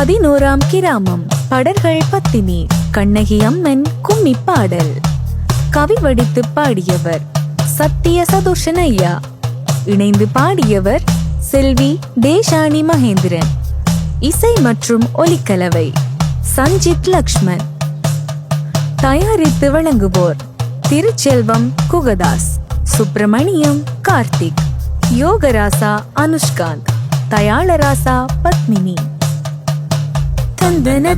பதினோராம் கிராமம். படர்கள் பத்தினி. கண்ணகி அம்மன் கும்மி பாடல் கவி வடித்து பாடியவர் சத்திய சதோஷன் ஐயா. இணைந்து பாடியவர் செல்வி தேஷானி மகேந்திரன். இசை மற்றும் ஒலிக்கலவை சஞ்சித் லக்ஷ்மன். தயாரித்து வழங்குவோர் திருச்செல்வம் குகதாஸ் சுப்பிரமணியம் கார்த்திக் யோகராசா அனுஷ்காந்த் தயாளராசா பத்மினி. தந்தன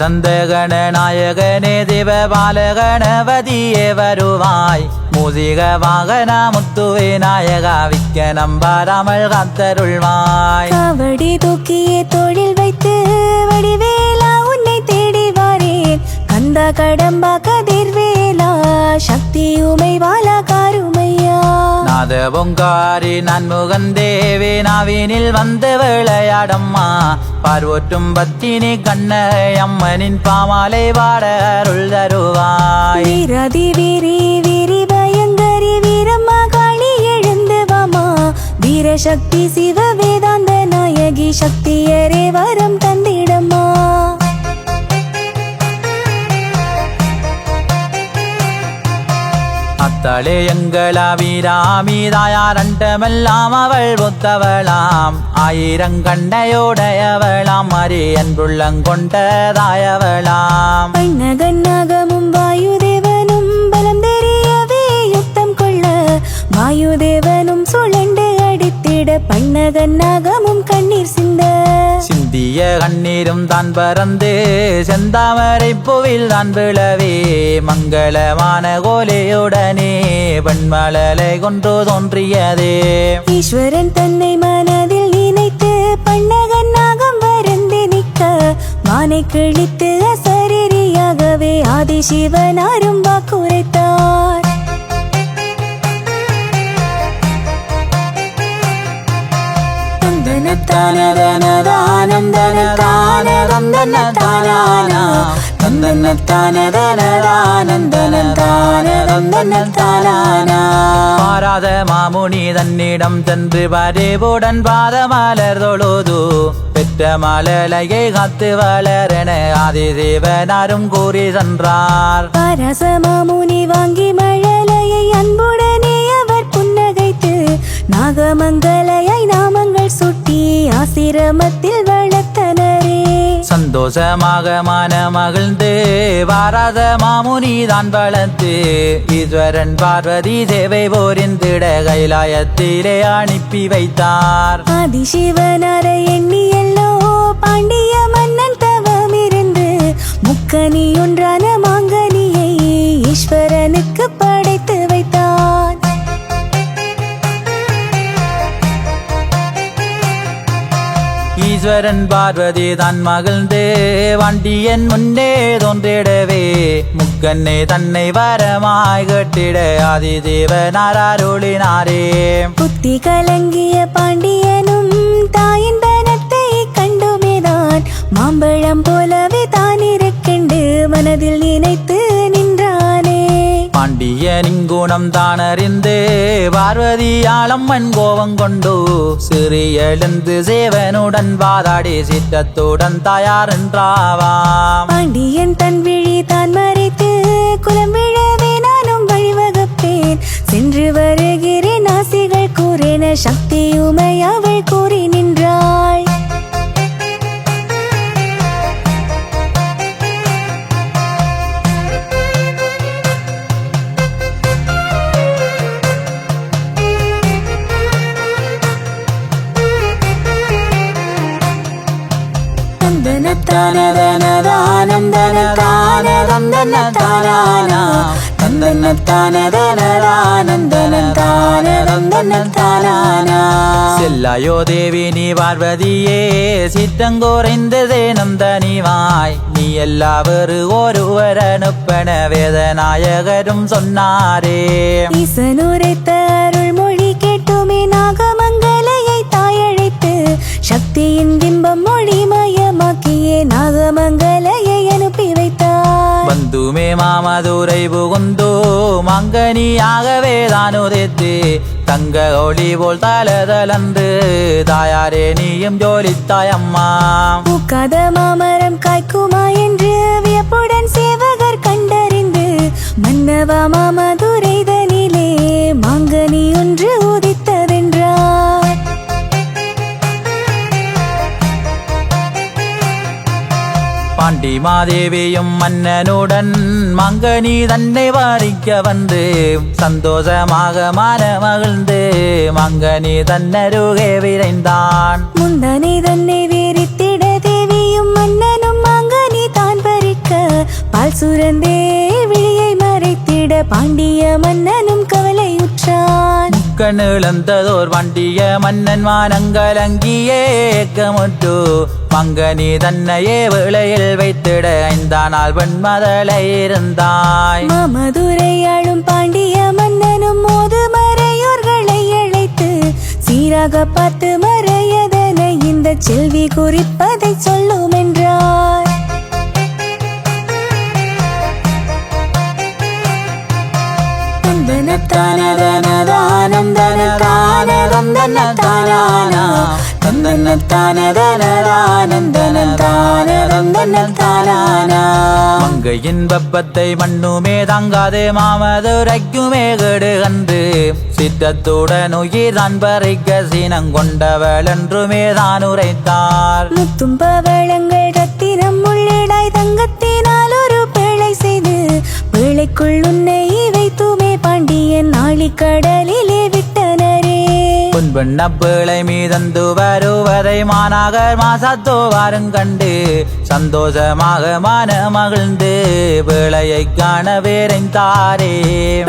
தந்த கணநாயகனே தேவ பாலகணபதியே வருவாய் மூசிக வாகன முத்துவே நாயகா விக்க நம்பாராமல் காத்தருள்வாய் காவடி தூக்கியே தொழில் வைத்து வடிவேலா உன்னை தேடி வாரேன். கந்த கடம்பா கதிர்வே கதிர்வேலா சக்தி உமை வாலா காருமையா. நாத பொங்காரி நன்முகன் தேவி நாவினில் வந்து விளையாடம்மா பார்வோற்றும் பத்தினி கண்ண அம்மனின் பாமாலை பாட அருள் தருவாய். வீராதி வீரி வீரி பயங்கரி வீரம்மா காளி எழுந்து வாமா. வீரசக்தி சிவ வேதாந்த நாயகி சக்தியரே வரம் தந்திடம்மா அத்தளே எங்களாவிராமி தாயாரண்டமெல்லாம் அவள் ஒத்தவளாம். ஆயிரம் கண்டையோடையவளாம் மறி அன்புள்ளங்கொண்டதாயவளாம் பன்னகன்னாகமும் வாயுதேவனும் பலம் தெரியவே யுத்தம் கொள்ள வாயுதேவனும் சுழண்டு அடித்திட பன்னகன்னாகமும் கண்ணீர் சிந்த சிந்திய கண்ணீரும் தான் பறந்து செந்தாமரை பூவில் தான் விழவே. மங்களமான கோலையுடனே பெண்மலலை கொன்று தோன்றியதே. ஈஸ்வரன் தன்னை மனதில் நினைத்து பன்னகன்னாகம் வருந்து நிற்க. மானை கிழித்து அசரீரியாகவே அரும்பா குறைத்த பாராத மாமுனி தன்னிடம் சென்று பரிவுடன் பாதமலர் தொழுது பெற்ற மலலையை காத்து வளரென ஆதிதேவனாரும் கூறி சென்றார். பரசமாமுனி வாங்கி மழலையை அன்புடனே அவர் புன்னகைத்து நாகமங்கலையை நாமங்கள் சுட்டி ஆசிரமத்தில் வளர்த்தனரே. சந்தோஷமாக மன மகிழ்ந்து வாராத மாமுனி தான் வளர்த்து ஈஸ்வரன் பார்வதி தேவை போரிந்திட கைலாயத்திலே அனுப்பி வைத்தார். ஆதிசிவனரை எண்ணியல்லோ பாண்டிய மன்னன் தவமிருந்து முக்கனி ஒன்றான மாங்கனியை ஈஸ்வரனுக்கு ஈஸ்வரன் பார்வதி தான் மகிழ்ந்து. வண்டியன் முன்னே தோன்றிடவே. முக்கண்ணே தன்னை வரமாய் கேட்டிட ஆதிதேவனார் அருளினாரே. புத்தி கலங்கிய பாண்டியனும் தாயின் பனத்தை கண்டுமேதான் மாம்பழம் போலவே தான் இருக்கிண்டு மனதில் நினைத்து பாண்டியனின் குணம் தான் பார்வதியாளம்மன் பார்வதி கோபம் கொண்டு சிறிய எழுந்து சேவனுடன் வாதாடி சித்தத்துடன் தயார் என்றாவாம். பாண்டியன் தன் விழி தான் மறைத்து குலம் விழவே நானும் வழிவகுப்பேன். சென்று வருகிறேன் ஆசைகள் கூறின சக்தியுமை அவள் கூறி நின்றாள். செல்லாயோ தேவி நீ பார்வதியே சித்தங்கோரைந்ததே நந்தனிவாய். நீ எல்லாவரு ஒருவர் அனுப்பன வேதநாயகரும் சொன்னாரே. ஈசனுரைத்த சக்தியின் பிம்பம் மொழிமயமாக்கியே நாகமங்கலையை அனுப்பி வைத்தார். வந்து மட்டுமே மாமதுரை புகுந்தோ மங்கனியாகவே தான் உதைத்து தங்க ஒளி போல் தலதலந்து தாயாரே நீயும் ஜோலித்தாய் அம்மா. பூக்காத மாமரம் காய்க்குமா என்று வியப்புடன் சேவகர் கண்டறிந்து மன்னவா மாமதுரைதனிலே பாண்டி மாதேவியும் மன்னனுடன் மங்கனி தன்னை வாரிக்க வந்து சந்தோஷமாக மான மகிழ்ந்து மங்கனி தன்னருகே விரைந்தான். முந்தனை தன்னை வீரித்திட தேவியும் மன்னனும் மாங்கனி தான் பறிக்க பால் சுரந்தே விழியை மறைத்திட பாண்டிய மன்னனும் கவலையுற்றான். கண்ணிழந்ததோர் வண்டிய மன்னன் வானங்கலங்கியே ஏக்கமுற்று மங்கனி தன்னையே வேளையில் வைத்திட ஐந்தானால் வெண்மதலை இருந்தாய். மாமதுரையாளும் பாண்டிய மன்னனும் மோது மறையோர்களை அழைத்து சீராக பார்த்து மறையதனை இந்த செல்வி குறிப்பதை சொல்லும் என்றார் மங்கையின் வெப்பத்தை மண்ணுமே தாங்காது மாமதுரைக்குமே கெடு கன்று சித்தத்துடன் உயிர் தான் பறிக்க சீனங்கொண்டவள் என்றுமே தான் உரைத்தார் முத்தும் பவளங்கள் ரத்தினம் உள்ளிடாய் தங்கத்தினால் ஒரு பிழை செய்து பிழைக்குள் உன்னை வைத்துமே பாண்டியன் நாளிக்கடலிலே பொன்பெண்ண மீதந்து வருவதை மாநகர் மாசத்தோ வாருங்கண்டு சந்தோஷமாக மான மகிழ்ந்து பிழையை காண வேறைந்தாரே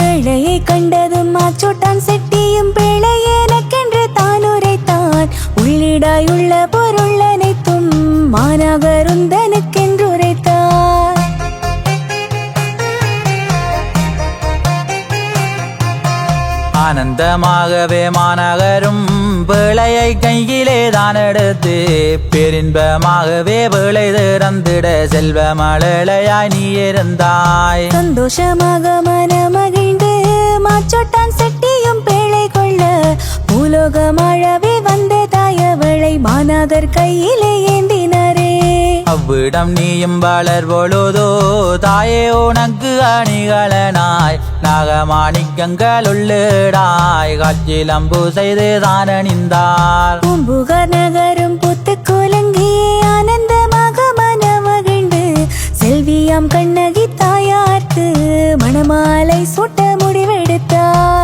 பிழையை கண்டதும் மாச்சோட்டான் செட்டியும் பிழை எனக்கென்று தான் உரைத்தான் உள்ளிடாயுள்ள பொருள் அனைத்தும் மாநகருந்தனுக்கென்று ஆனந்தமாகவே மாநகரும் பிழையை கையிலே தான் எடுத்து பெரின்பமாகவே பிழை திறந்திட செல்வ மழலையாய் நீ இருந்தாய். சந்தோஷமாக மனமகிழ்ந்து மாச்சோட்டான் செட்டியும் பிழை கொள்ள பூலோகமாழவே வந்த தாயவளை மாநகர் கையிலே ஏந்தினர். அவ்விடம் நீயும் வளர் பொழுதோ தாயே உனக்கு அணிகளனாய் நாகமாணிக்கங்கள் உள்ளிடாய். காட்சிலம்பு செய்து தான் அணிந்தார் பூம்புகார் நகரும் புத்து குலங்கி ஆனந்தமாக மனமகிழ்ந்து செல்வியாம் கண்ணகி தாயார்க்கு மணமாலை சுட்ட முடிவெடுத்தார்.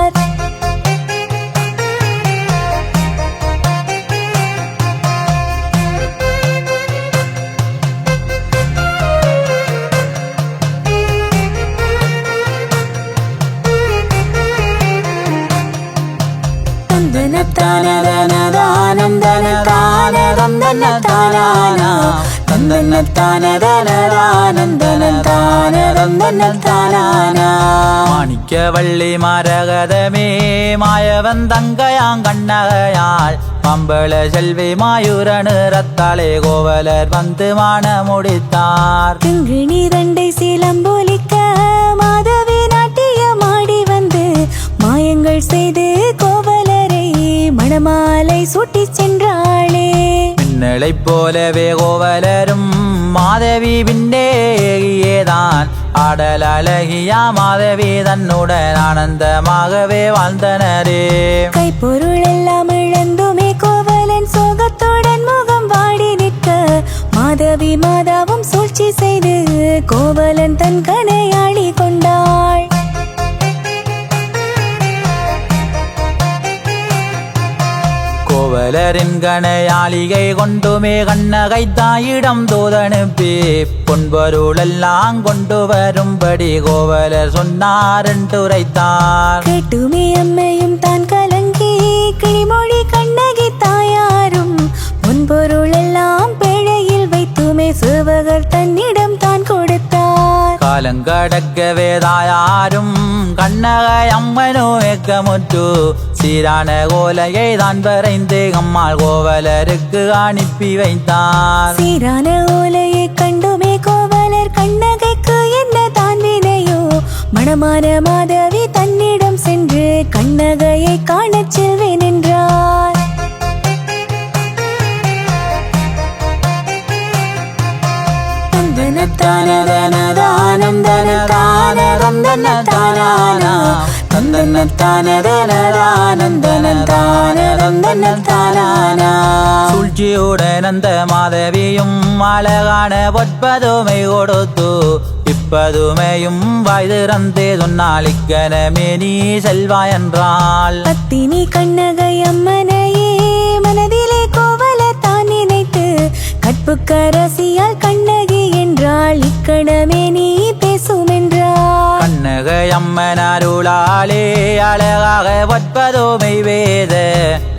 மாணிக்க வள்ளி மரகதமே மாயவன் தங்கையாங் கண்ணகையாள். மம்பள செல்வி மாயூரனு ரத்தாலே கோவலர் வந்து மான முடித்தார். கிங்கிணி தண்டை சிலம்பொலிக்க மாதவி நாட்டியமாடி வந்து மாயங்கள் செய்து கோவலரை மணமாலை சூட்டிச் சென்றாளே. மின்னலைப் போலவே கோவலரும். மாதவி பின்னேதான் ஆடல் அழகியா மாதவி தன்னுடன் ஆனந்தமாகவே வாழ்ந்தனரே. கைப்பொருள் எல்லாம் இழந்துமே கோவலன் சோகத்துடன் முகம் வாடி நிற்க. மாதவி மாதாவும் சூழ்ச்சி செய்து கோவலன் தன் கனையாளி கோவலரின் கணையாளிகை கொண்டுமே கண்ணகை தாயிடம் தூதனுப்பி பொன்பொருளெல்லாம் கொண்டு வரும்படி கோவலர் சொன்னார் என்று உரைத்தார் கேட்டுமே அம்மையும் தான் கலங்கி கிளிமொழி கண்ணகி தாயாரும் பொன்பொருள் எல்லாம் பிழையில் வைத்துமே சேவகர் தன்னிடம் தான் கொடுத்தார். காலங்கடக்கவே தாயாரும் கண்ணகை அம்மனோ ஏக்கமுற்று சீரான கோலையை தான் வரைந்து அம்மாள் கோவலருக்கு அனுப்பி வைத்தார் சீரான ஓலையை கண்டுமே கோவலர் கண்ணகைக்கு என்ன தான் வினையோ? மணமான மாதவி தன்னிடம் சென்று கண்ணகையை காணச் செல்வேன் என்றார் சூழ்ச்சியுடன் அந்த மாதவியும் அழகான பொற்பதுமை கொடுத்து இப்பதுமையும் வாய் திறந்தே சொன்னால் இக்கணமே நீ செல்வாய் என்றாள் பத்தினி கண்ணகை அம்மனையே மனதிலே கோவல தான் நினைத்து கற்புக்கரசியால் கண்ணகி என்றாள் இக்கணமே நீ பேசுமென்று கண்ணகை அம்மன் அருளாலே அழகாக ஒற்பதோமை வேத.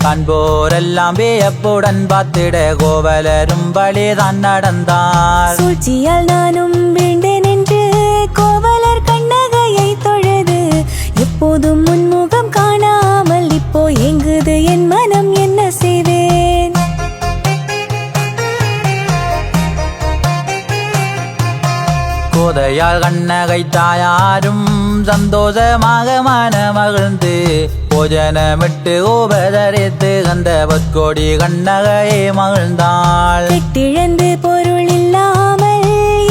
காண்போரெல்லாம் வியப்புடன் பார்த்திட கோவலரும் வழிதான் நடந்தார். சூழ்ச்சியால் நானும் வீழ்ந்தேன் என்று கோவலர் கண்ணகையை தொழுது எப்போதும் கோதையால் கண்ணகை தாயாரும் சந்தோஷமாக மன மகிழ்ந்து போஜனமிட்டு உபதரித்து அந்த பொற்கோடி கண்ணகையை மகிழ்ந்தாள். கெட்டிழந்து பொருள் இல்லாமல்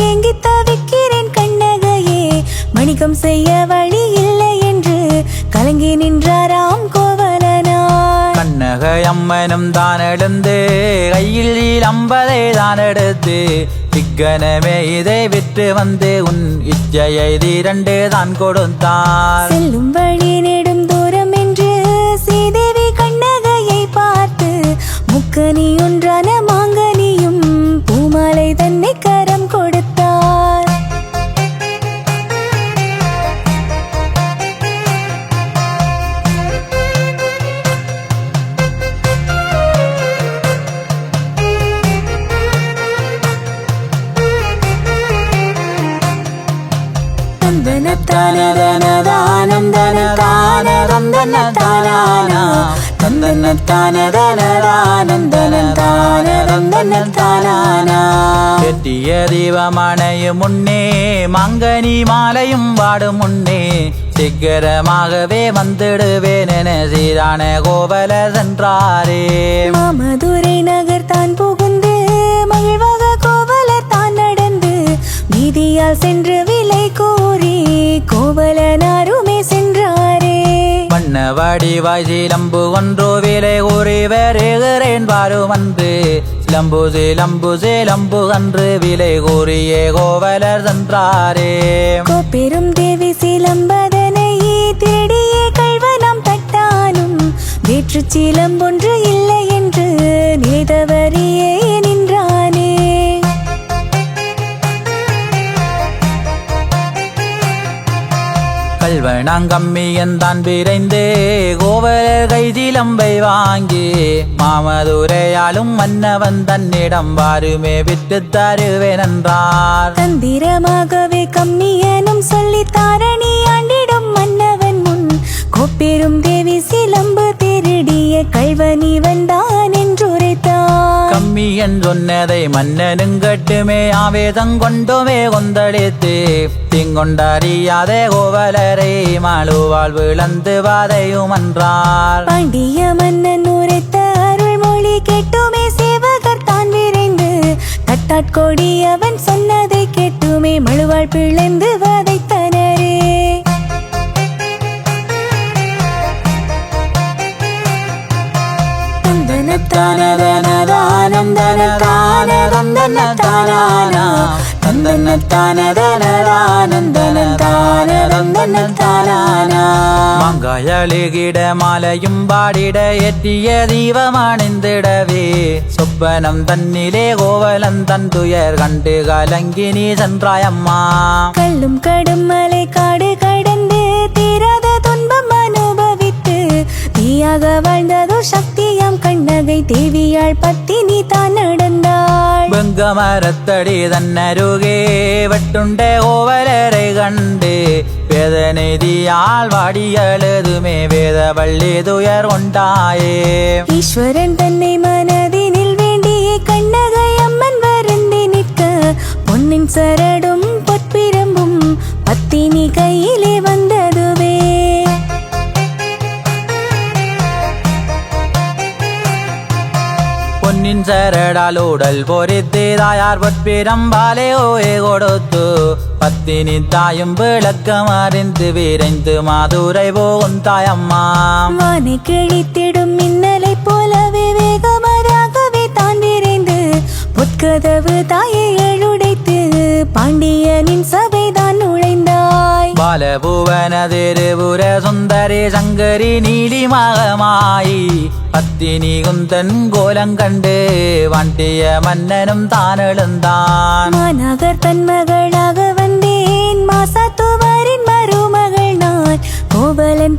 ஏங்கி தவிக்கிறேன் கண்ணகையே. மணிக்கம் செய்ய வழி இல்லை என்று கலங்கி நின்றாராம் கோவலனார். கண்ணகை அம்மனும் தான் எழுந்து கையில் அம்பதை தான் எடுத்து இக்கணமே இதை விற்று வந்து உன் இச்சையை திரண்டு தான் கொடுத்தார். செல்லும் வழி நெடும் தூரம் என்று சீதேவி கண்ணகையை பார்த்து முக்கனி ஒன்றான மாங்கனியும் பூமாலை தன்னை கெட்டிய தீபமணையும் முன்னே மங்கனி மாலையும் வாடும் முன்னே சீக்கிரமாகவே வந்துடுவேன் என சீரான கோவல சென்றாரே மாமதுரை நகர் தான் புகுந்து மகிழ்வாக கோவலர் தான் நடந்து வீதியால் சென்று விலை கூறி கோவலனாருமே சென்றாரே. வண்ண வடிவாய் சிலம்பு ஒன்று விலை கூறி வருகிறேன் பாரு வந்து சிலம்பு சிலம்பு சிலம்பு அன்று விலை கூறியே கோவலர் சென்றாரே. கோப்பெரும் தேவி சிலம்பதனை திருடியே கழ்வனம் தட்டானும். வேற்று சிலம்பொன்று இல்லை என்று நினைத்தவரியே நின்றானே. தான் விரைந்து கோவலர் கைதிலம்பை வாங்கி மாமதுரையாலும் மன்னவன் தன்னிடம் வாருமே விட்டு தருவேன் என்றார் தந்திரமாகவே கம்மியனும் சொல்லி தாரணி ஆண்டிடும் மன்னவன் முன் கோப்பெரும் தேவி சிலம்பு திருடிய கழ்வனி வந்தான் என்றுரைத்தான் கம்மி என் சொன்னதை மன்னனும் கட்டுமே ஆவேதம் கொண்டுமே கொந்தளித்து திங்கொண்டறியாதே கோவலரை மாளுவாள் விழந்து வாதையும் என்றார் பண்டிய மன்னன் உரைத்த அருள் மொழி கேட்டுமே சேவகர் தான் விரைந்து தட்டாட்கொடி அவன் சொன்னதை கேட்டுமே மழுவாள் பிழைந்து வர மங்காயழுகிட மாலையும் பாடிட எட்டிய தீபமணிந்திடவே சொப்பனம் தன்னிலே கோவலம் தன் துயர் கண்டு கலங்கி நீ சென்றாயம்மா கல்லும் கடும் மலை காடு கடந்து தீராத துன்பம் அனுபவித்து நீயாக வாழ்ந்ததோ சக்தி சக்தியாம் கண்ணகை தேவியாள் பத்தினி தான் நடந்தாள். வெங்க மரத்தடி தன்னருகே வெட்டுண்ட கோவலரை கண்டு வேதனைதியால் வாடி அழுதுமே வேத வள்ளி துயர் கொண்டாயே. ஈஸ்வரன் தன்னை மனதினில் வேண்டிய கண்ணகை அம்மன் வருந்தி நிற்க பொன்னின் ನಿನ್ಸೆರಡಲೂಡಲ್ പൊരിത്തിതായാർവത്പിരമ്പാലെ ഓയെ കൊടുത്തു പത്തിനി തായും വിളക്കമറിന്ത് വിരൈന്ത് മാതുരൈ പോകും തായമ്മ വാനെ കിഴിത്തിടും മിന്നലെ പോലവെ വേഗമരാകവെ താൻ വിരൈந்து புத்கதவு தாயை எழுடைத்து பாண்டியனின் சபைதான் நுழைந்தார் ബാലഭുവന തിരുപുര സുന്ദരി ശങ്കരി നീലിമകമായി പത്തിനി കുന്തൻ കോലം കണ്ട് വണ്ടിയ മന്നനും താനെളുന്താൻ மாநகர் தன் மகளாக வந்தேன் மாசாத்துவாரின் மருமகள் நான் கோவலன்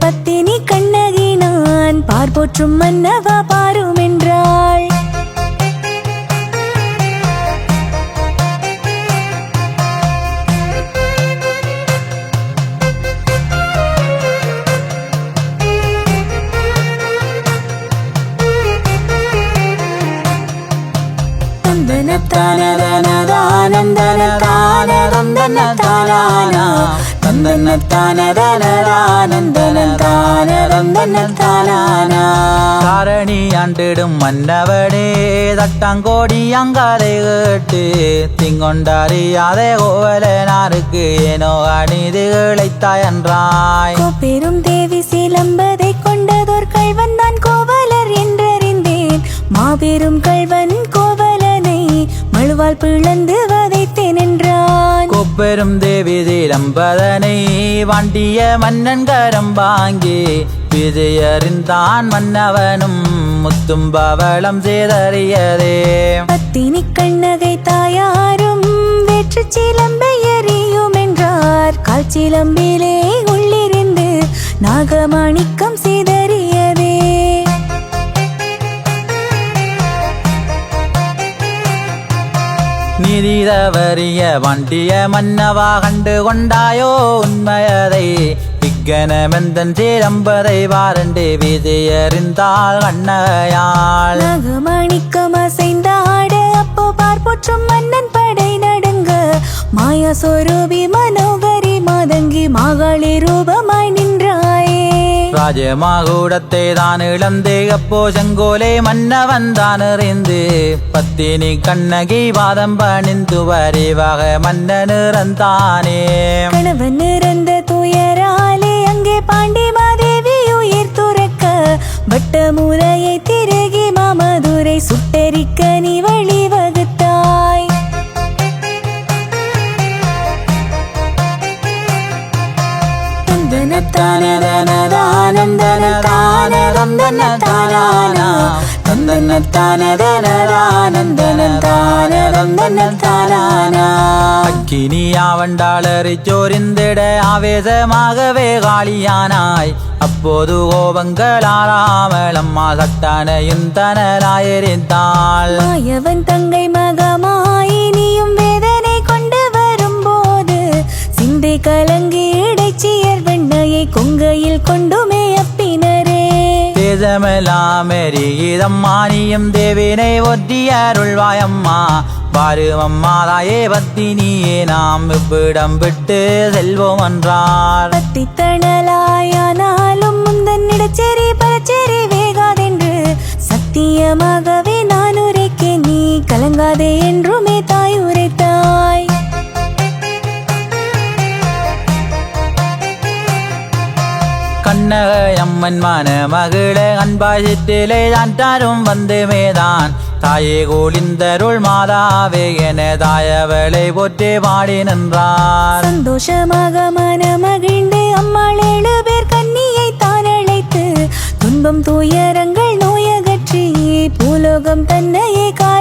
பத்தினி கண்ணகி நான் பார்போற்றும் மன்னவா பாரும் என்றாள் காரணி ஆண்டிடும் மன்னவனே தட்டாங்கோடி அங்காலை கேட்டு திங்கொண்டறியாதே கோவலனாருக்கு ஏனோ அநீதி இழைத்தாய் என்றாய் பெரும் தேவி சிலம்பதை கொண்டதோர் கள்வன் தான் கோவலர் என்றறிந்தேன் மாபெரும் கள்வன் மழுவால் பிளந்து வதைத்தேன் என்றான். கொப்பெரும் தேவி திலம்பதனை வண்டிய மன்னன் கரம் வாங்கி. விஜயறிந்தான் மன்னவனும் முத்தும் பவளம் சேதறியதே. பத்தினி கண்ணகை தாயாரும் வெற்று சிலம்பை எறியும் என்றார். கால் சிலம்பிலே உள்ளிருந்து நாகமாணிக்கம் நிதி வண்டிய மன்னவா கண்டு கொண்டாயோ உண்மையதை? இக்கனமெந்தன் சீரம்பதை வாரண்டு விஜயறிந்தாள் கண்ணகையாள். நாகமாணிக்கம் அசைந்தாட அப்போ பார்ப்போற்றும் மன்னன் படை நடுங்க. மாயா சொரூபி மனோகரி மாதங்கி மாகாளி ரூபமா ராஜமாகூடத்தை தான் இழந்து அப்போ செங்கோலை மன்னவன் தான் எறிந்து பத்தினி கண்ணகி பாதம் பணிந்து வரிவாக மன்னன் இறந்தானே. கணவன் இறந்த துயராலே அங்கே பாண்டி மாதேவி உயிர் துறக்க வட்ட முறையை திருகி மாமதுரை അക്കിനിയാവണ്ടാളറിച്ചോരിന്തിട ആവേശമാകവേ കാളിയാനായി അപ്പോതു കോപങ്ങളാറാമളമ്മ സട്ടാനയും തനലായെരിത്താൾ மாயவன் தங்கை மகமாயினியும் வேதனை கொண்டு வரும்போது சிந்தை கலங்கி இடைச்சியர் வெண்ணையை கொங்கையில் கொண்டுமே அப்பினரே. தேசமெல்லாம் எரிகிதம் மானியும் தேவினை ஒத்தியருள்வாயம்மா பாருமம்மாதாயே பத்தினியே நாம் இவ்விடம் விட்டு செல்வோம் என்றார். பத்தித்தணலாயானாலும் முந்தன் இடச்சேரி பரச்சேரி வேகாதென்று. சத்தியமாகவே நான் உரைக்கேன் நீ கலங்காதே என்றுமே தாய் கண்ணகையம்மன் மன மகளே அன்பாசித்திலே தான்டாரும் வந்து மேதான் தாயே கோலிந்தருள் மாதாவே என தாயவளை போற்றி பாடி நின்றார். சந்தோஷமாக மன மகிழ்ந்து அம்மாள் ஏழு பேர் கண்ணியை தான் அழைத்து துன்பம் துயரங்கள் நோயகற்றி பூலோகம் தன்னையே கா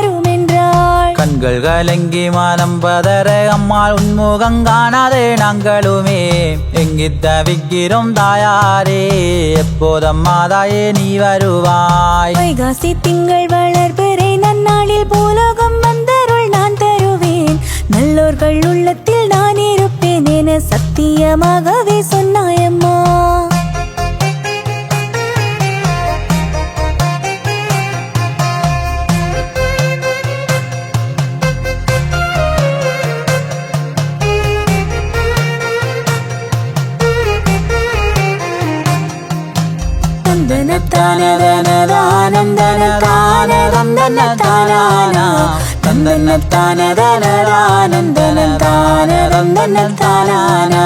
கண்கள் கலங்கி மனம் பதற அம்மாள் உன்முகம் காணாதே நாங்களுமே. எங்கி தவிக்கிறோம் தாயாரே எப்போதம்மா தாயே நீ வருவாய். வைகாசி திங்கள் வளர்பிறை நன்னாளில் பூலோகம் வந்தருள் நான் தருவேன். நல்லோர்கள் உள்ளத்தில் நான் இருப்பேன் என சத்தியமாகவே சொன்னாயம்மா தந்தனத்தா தானதனதானந்தன தானதந்தன தானானா தந்தன தானதனதானந்தன தானதந்தன தானானா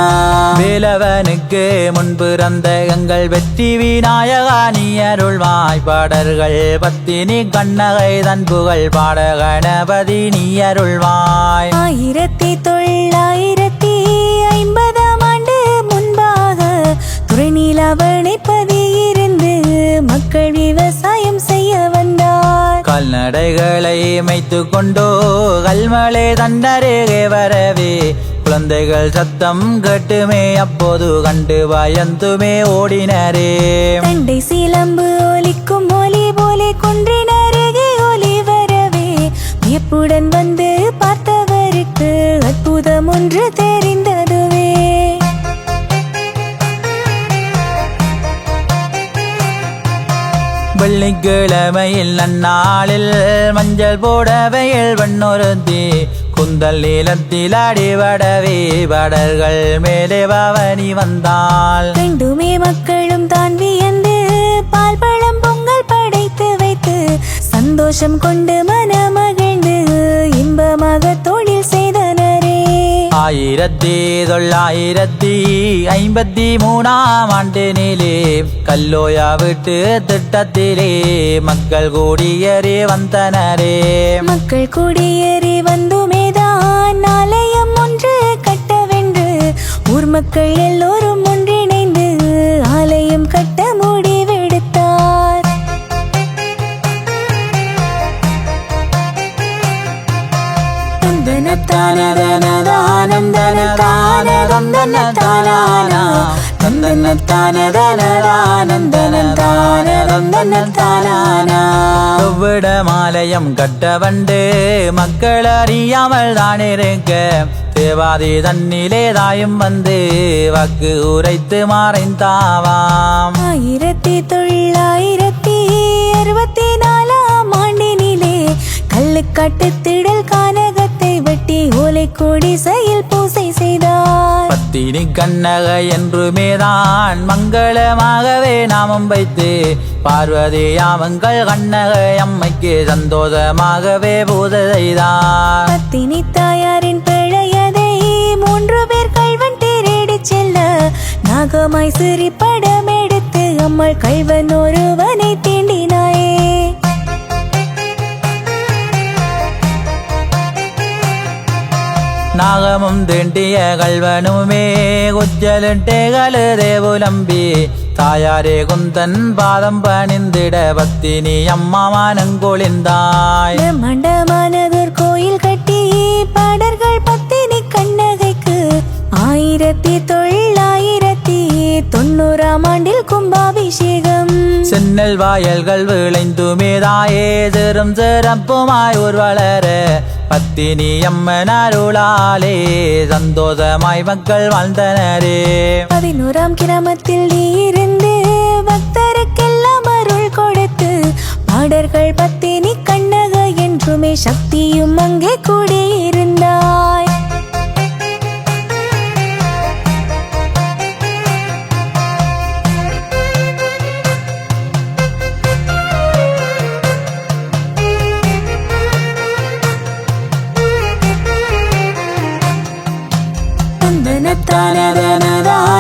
வேலவனுக்கு முன்பு பிறந்த எங்கள் வெற்றி விநாயகா நீ அருள்வாய் பாடர்கள் பத்தினி கண்ணகை தன் புகழ் பாட கணபதி நீ அருள்வாய் ஆயிரத்தி தொள்ளாயிரத்தி ஐம்பதாம் ஆண்டு முன்பாக துறைநீலாவணை பதியிருந்த மக்கள் விவசாயம் செய்ய வந்தார். கால்நடைகளை மேய்த்து கொண்டோ கல்மலை தன்னருகே வரவே குழந்தைகள் சத்தம் கேட்டுமே அப்போது கண்டு பயந்துமே ஓடினரே. தண்டை சீலம்பு ஒலிக்கும் ஒலி போலே குன்றின் அருகே ஒலி வரவே வியப்புடன் வெள்ளிக்கிழமையில் நன்னாளில் மஞ்சள் போடவையில் வண்ணொருந்தி குந்தல் நீளத்தில் அடிபடவே படர்கள் மேலே பவனி வந்தாள். ரெண்டுமே மக்களும் தான் வியந்து பால் பழம் பொங்கல் படைத்து வைத்து சந்தோஷம் கொண்டு மனமகிழ்ந்து இன்பமாக தோ ஆயிரத்தி தொள்ளாயிரத்தி ஐம்பத்தி மூணாம் ஆண்டினிலே கல்லோயா விட்டு திட்டத்திலே மக்கள் கூடியறி வந்தனரே. மக்கள் குடியேறி வந்துமேதான் ஆலயம் ஒன்று கட்டவென்று ஊர் மக்கள் எல்லோரும் மாலயம் கட்ட வண்டு மக்கள் அறியாமல் தான் இருக்க. தேவாதி தன்னிலே தாயும் வந்து வாக்கு உரைத்து மறைந்தாவாம் ஆயிரத்தி தொள்ளாயிரத்தி அறுபத்தி நாலாம் ஆண்டினிலே கல்லுக்காட்டு திடல் கானகத்தை வெட்டி ஓலை கொடி செயல் பூசை செய்தார் பத்தினி கண்ணக என்றுமேதான் மங்களமாகவே நாமம் வைத்து பார்வதி யாமங்கள் கண்ணக அம்மைக்கு சந்தோஷமாகவே பூஜை செய்தார். பத்தினி தாயாரின் பிழையதை மூன்று பேர் கல்வன் தேடிச் செல்ல நாகமாய் சிறி படம் எடுத்து அம்மாள் கல்வன் ஒருவனை தீண்டினாயே. நாகமும் திண்டிய கல்வனுமே குச்சலிட்டே கழுதே புலம்பி தாயாரே குந்தன் பாதம் பணிந்திட பத்தினி அம்மா மானங்கொழிந்தாய் பிரம்மாண்டமானதொரு கோயில் கட்டி பாடர்கள் பத்தினி கண்ணகைக்கு ஆயிரத்தி தொள்ளாயிரத்தி தொண்ணூறாம் ஆண்டில் கும்பாபிஷேகம் சென்னல் வாயல்கள் விளைந்துமே தாயே சிறும் சிறப்புமாய் ஒரு வளர பத்தினி அம்மன் அருளாலே சந்தோஷமாய் மக்கள் வாழ்ந்தனரே. பதினோராம் கிராமத்தில் நீ இருந்து பக்தருக்கெல்லாம் அருள் கொடுத்து பாடர்கள் பத்தினி கண்ணக என்றுமே சக்தியும் அங்கே கூடியிருந்தார்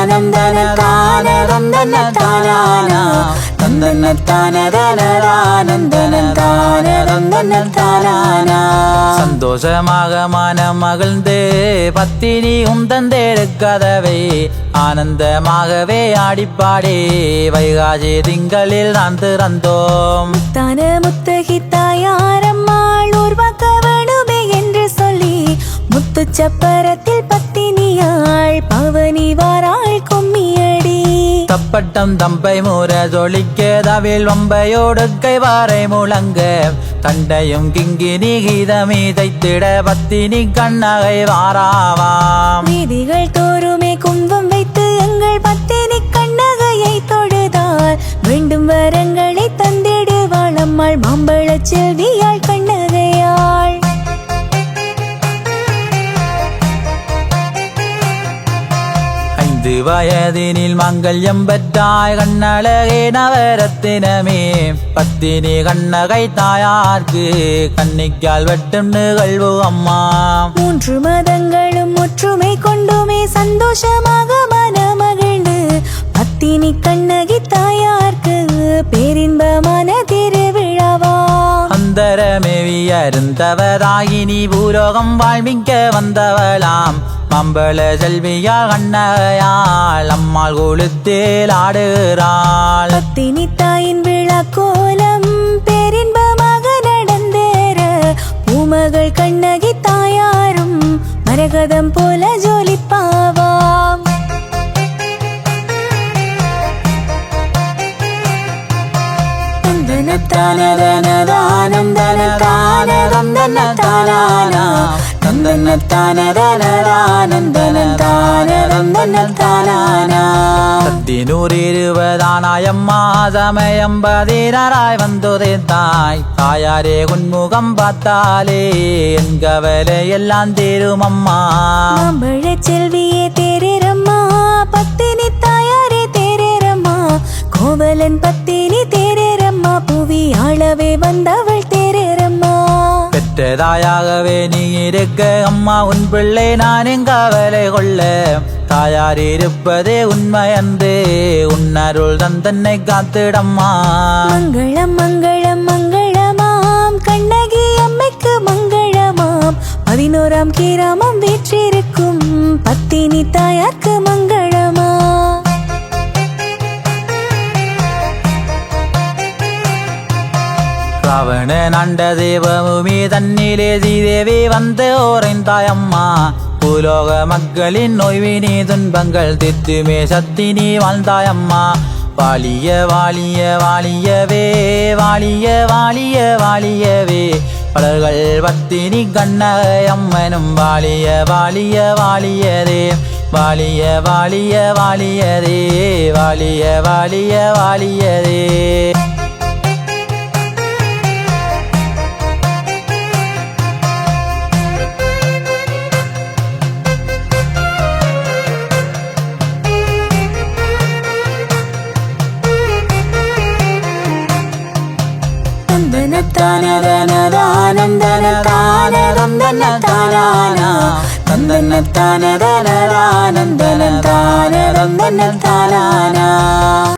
கூடியிருந்தாய் சந்தோஷமாக மனம் மகிழ்ந்தே பத்தினி உந்தந்தேருக்கதவை ஆனந்தமாகவே ஆடிப்பாடி. வைகாசி திங்களில் நான் திறந்தோம். தான முத்தகி தாயாரம்மாள் உருவாக்க என்று சொல்லி முத்து சப்பரத்தில் பத்தினியாள் பவனி வாரா தப்பட்டம் தம்பை மூர ஜொலிக்க தவில் வம்பையோடு கைவாரை முழங்க. தண்டையும் கிங்கினி கீதமீ தைத்திட பத்தினி கண்ணகை வாராவாம். வீதிகள் தோறுமே கும்பம் வைத்து எங்கள் பத்தினி கண்ணகையை தொழுதார் வேண்டும் வரங்களை தந்திடுவாள் அம்மாள் மாம்பழ செல்வியாள் ஐந்து வயதினிலே கழுத்தினில் மங்கல்யம் பெற்றாய் கண்ணழகே நவரத்தினமே. பத்தினி கண்ணகை தாயார்க்கு கண்ணிக்கால் வெட்டும் நிகழ்வு அம்மா மூன்று மதங்களும் ஒற்றுமை கொண்டுமே சந்தோஷமாக மனமகிழ்ந்து. பத்தினி கண்ணகி தாயார்க்கு பேரின்பமான திருவிழாவா. அந்தரமேவி அருந்தவராகினி பூலோகம் வாழ்மிக்க வந்தவளாம். மம்பள செல்வியா கண்ணையாள் அம்மாள் கொளுத்தேல் ஆடுகிறாள். பத்தினி தாயின் விழா கோலம் பேரின்பமாக நடந்தேற. பூமகள் கண்ணகி தாயாரும் மரகதம் போல ஜோலிப்பாவாம். தந்தனத்தானதனதானம் தனதானதம் தனதானானா. தந்தனத்தானதனதானம் தனதானதம் தனதானானா. சத்தினூர் இருபதானாயம்மா சமயம் பதினராய் வந்ததே தாய். தாயாரே உன்முகம் பார்த்தாலே என் கவலை எல்லாம் தீரும் அம்மா மாம்பழச் செல்வியே தேரேரம்மா பத்தினி தாயாரே தேரேரம்மா. பெற்றதாயாகவே நீ இருக்க. அம்மா உன் பிள்ளை நான் கவலை கொள்ள. தாயார் இருப்பதே உண்மை அன்று உன் உன்னருள் தந்தன்னை காத்திடம்மா. மங்களம் மங்களம் மங்களமாம். கண்ணகி அம்மைக்கு மங்களமாம். பதினோராம் கிராமம் வீற்றிருக்கும். பத்தினி தாயார்க்கு மங்களமா ராவணன் அண்ட தேவமுமி தன்னிலே சீதேவி வந்து ஓரைந்தாயம்மா பூலோக மக்களின் நோய்வினி துன்பங்கள் தித்துமே சத்தினி வாழ்ந்தாயம்மா வாலிய வாலிய வாலியவே வாலிய வாலிய வாலியவே பலர்கள் பத்தினி கண்ணகையம்மனும் வாலிய வாலிய வாலியதே வாலிய வாலிய வாலியதே வாலிய வாலிய வாலியதே தந்தனத்தானதனதானம் தனதானதம் தனதானா. தந்தனத்தானதனதானம் தனதானதம் தனதானா.